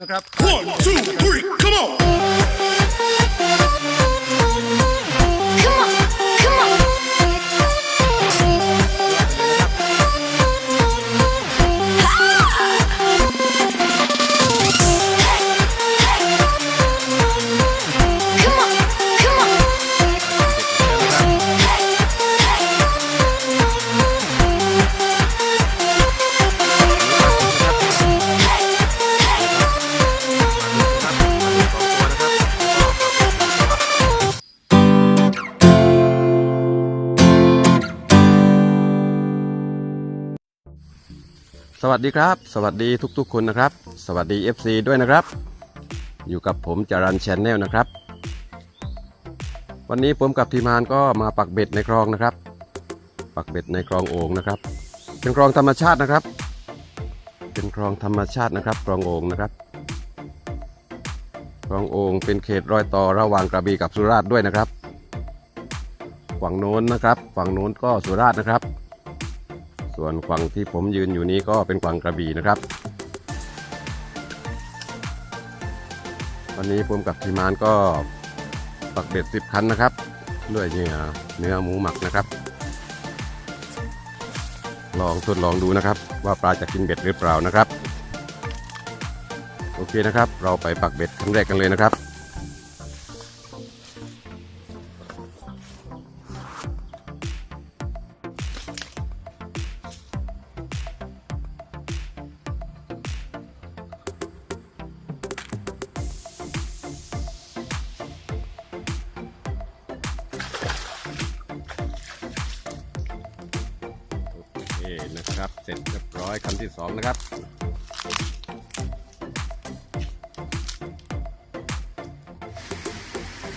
นะครับ One, two, three, come on! สวัสดีครับ สวัสดีทุกๆคนนะครับ สวัสดี FC ด้วยนะครับ อยู่กับผมจารันแชนแนลนะครับ วันนี้ผมกับทีมงานก็มาปักเบ็ดในคลองนะครับ ปักเบ็ดในคลองโอ่งนะครับ เป็นคลองธรรมชาตินะครับ เป็นคลองธรรมชาตินะครับคลองโอ่งนะครับคลองโอ่งเป็นเขตรอยต่อระหว่างกระบี่กับสุราษฎร์ด้วยนะครับ ฝั่งโน้นนะครับ ฝั่งโน้นก็สุราษฎร์นะครับ ส่วนฝั่งที่ผมยืนอยู่นี้ก็เป็นฝั่งกระบี่นะครับ วันนี้ผมกับทีมงานก็ปักเบ็ดสิบคันนะครับด้วยเหยื่อเนื้อหมูหมักนะครับ ลองทดลองดูนะครับ ว่าปลาจะกินเบ็ดหรือเปล่านะครับ โอเคนะครับ เราไปปักเบ็ดครั้งแรกกันเลยนะครับ นะครับ เสร็จเรียบร้อยคันที่สองนะครับ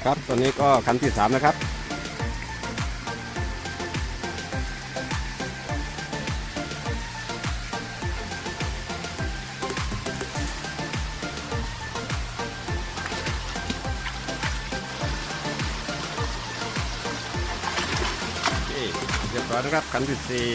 ครับตอนนี้ก็คันที่สามนะครับเคเรียบร้อยนะครับคันที่สี่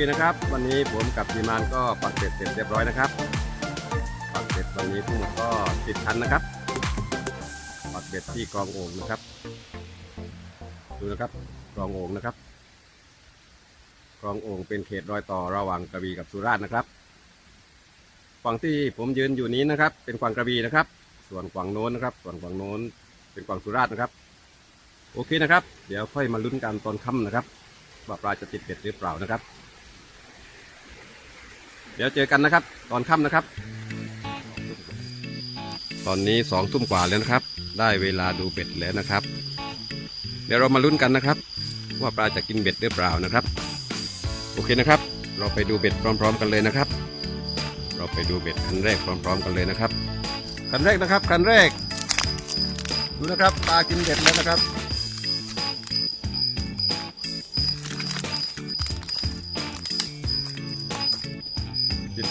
โอเคนะครับ วันนี้ผมกับทีมงานก็ปักเบ็ดเสร็จเรียบร้อยนะครับปักเบ็ดวันนี้ทั้งหมดก็สิบคันนะครับปักเบ็ดที่กองโอ่งนะครับ ดูนะครับกองโอ่งนะครับกองโอ่งเป็นเขตรอยต่อระหว่างกระบี่กับสุราษฎร์นะครับฝั่งที่ผมยืนอยู่นี้นะครับ เป็นฝั่งกระบี่นะครับ ส่วนฝั่งโน้นนะครับ ส่วนฝั่งโน้น เป็นฝั่งสุราษฎร์นะครับ โอเคนะครับ เดี๋ยวค่อยมาลุ้นกันตอนค่ำนะครับว่าปลาจะติดเบ็ดหรือเปล่านะครับ ดี๋ยวเจอกันนะครับ ตอนค่ำนะครับ ตอนนี้สองทุ่มกว่าแล้วนะครับ ได้เวลาดูเบ็ดแล้วนะครับ เดี๋ยวเรามาลุ้นกันนะครับ ว่าปลาจะกินเบ็ดหรือเปล่านะครับ โอเคนะครับ เราไปดูเบ็ดพร้อม ๆ กันเลยนะครับ เราไปดูเบ็ดคันแรกพร้อม ๆ กันเลยนะครับคันแรกนะครับคันแรกดูนะครับปลากินเบ็ดแล้วนะครับ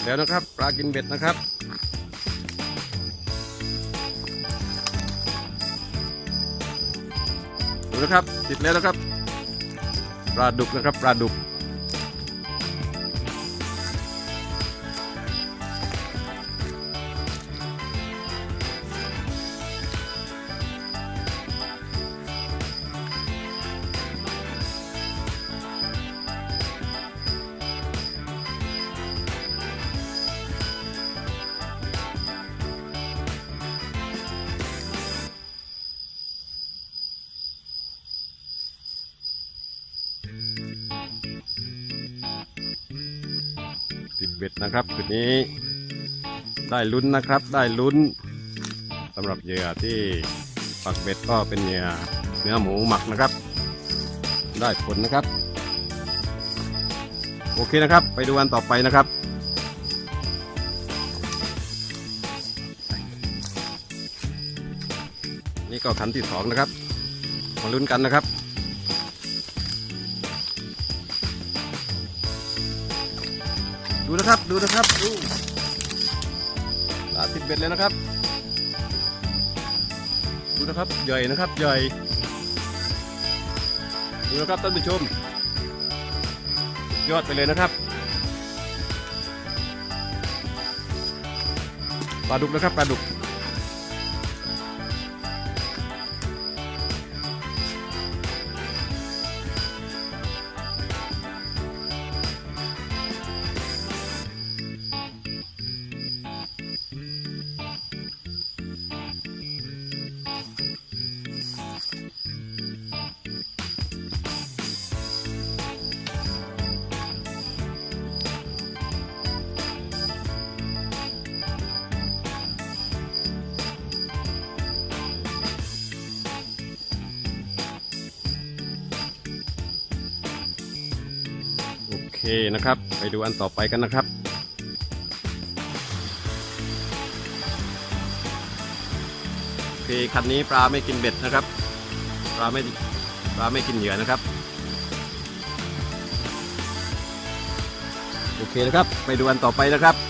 แล้วนะครับ ปลากินเบ็ดนะครับ ดูนะครับติดแล้วนะครับ ปลาดุกนะครับ ปลาดุก เบ็ดนะครับคืนนี้ได้ลุ้นนะครับได้ลุ้นสำหรับเหยื่อที่ปักเบ็ดก็เป็นเหยื่อเนื้อหมูหมักนะครับ ได้ผลนะครับ โอเคนะครับ ไปดูวันต่อไปนะครับนี่ก็คันที่สองนะครับ มาลุ้นกันนะครับ ดูนะครับดูนะครับดูลาติดเบ็ดเลยนะครับ ดูนะครับใหญ่นะครับใหญ่ดูนะครับท่านผู้ชม ยอดไปเลยนะครับปลาดุกนะครับปลาดุก นะครับ ไปดูอันต่อไปกันนะครับ โอเคคันนี้ปลาไม่กินเบ็ดนะครับ ปลาไม่ปลาไม่กินเหยื่อนะครับ โอเคนะครับ ไปดูอันต่อไปนะครับ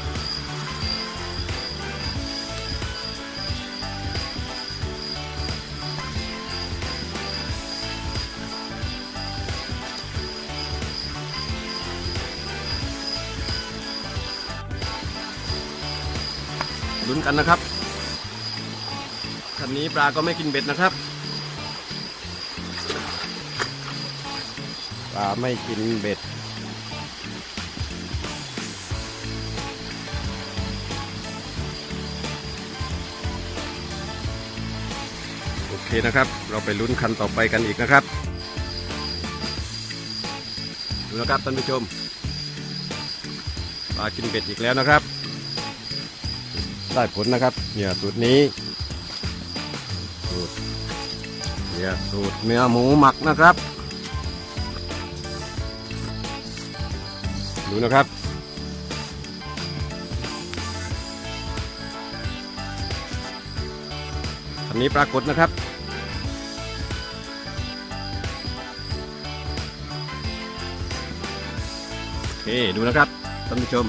ลุ้นกันนะครับคันนี้ปลาก็ไม่กินเบ็ดนะครับปลาไม่กินเบ็ด โอเคนะครับ เราไปลุ้นคันต่อไปกันอีกนะครับดูนะครับท่านผู้ชมปลากินเบ็ดอีกแล้วนะครับ ได้ผลนะครับเหยื่อสูตรนี้สูตรเหยื่อสูตรเนื้อหมูหมักนะครับ ดูนะครับอันนี้ปรากฏนะครับโอเคดูนะครับท่านผู้ชม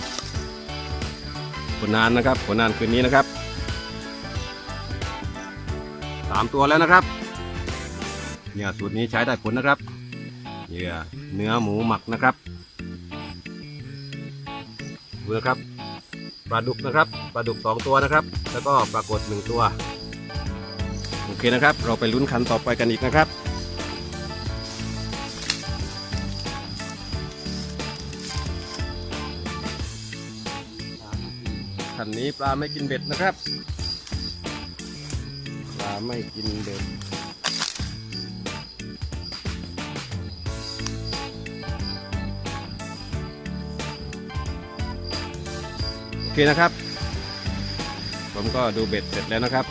ผลงานนะครับ ผลงานคืนนี้นะครับสามตัวแล้วนะครับเหยื่อสูตรนี้ใช้ได้ผลนะครับเหยื่อเนื้อหมูหมักนะครับดูนะครับปลาดุกนะครับปลาดุกสองตัวนะครับ แล้วก็ปรากฏหนึ่งตัวโอเคนะครับ เราไปลุ้นคันต่อไปกันอีกนะครับ คันนี้ปลาไม่กินเบ็ดนะครับ ปลาไม่กินเบ็ดโอเคนะครับ ผมก็ดูเบ็ดเสร็จแล้วนะครับ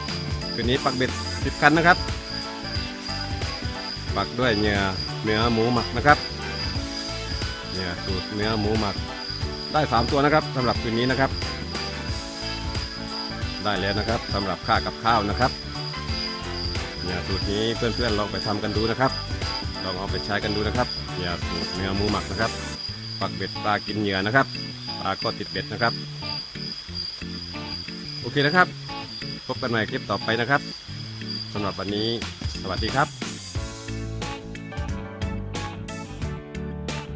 คืนนี้ปักเบ็ดสิบคันนะครับ ปักด้วยเนื้อเนื้อหมูหมักนะครับเนื้อสูตรเนื้อหมูหมักได้สามตัวนะครับสำหรับคืนนี้นะครับ ได้แล้วนะครับสำหรับค่ากับข้าวนะครับเนี่ยสูตรนี้เพื่อนๆลองไปทำกันดูนะครับลองเอาไปใช้กันดูนะครับเนี่ยสูตรเนื้อหมูหมักนะครับปักเบ็ดปลากินเหยื่อนะครับปลาก็ติดเบ็ดนะครับ โอเคนะครับ พบกันใหม่คลิปต่อไปนะครับสำหรับวันนี้ สวัสดีครับ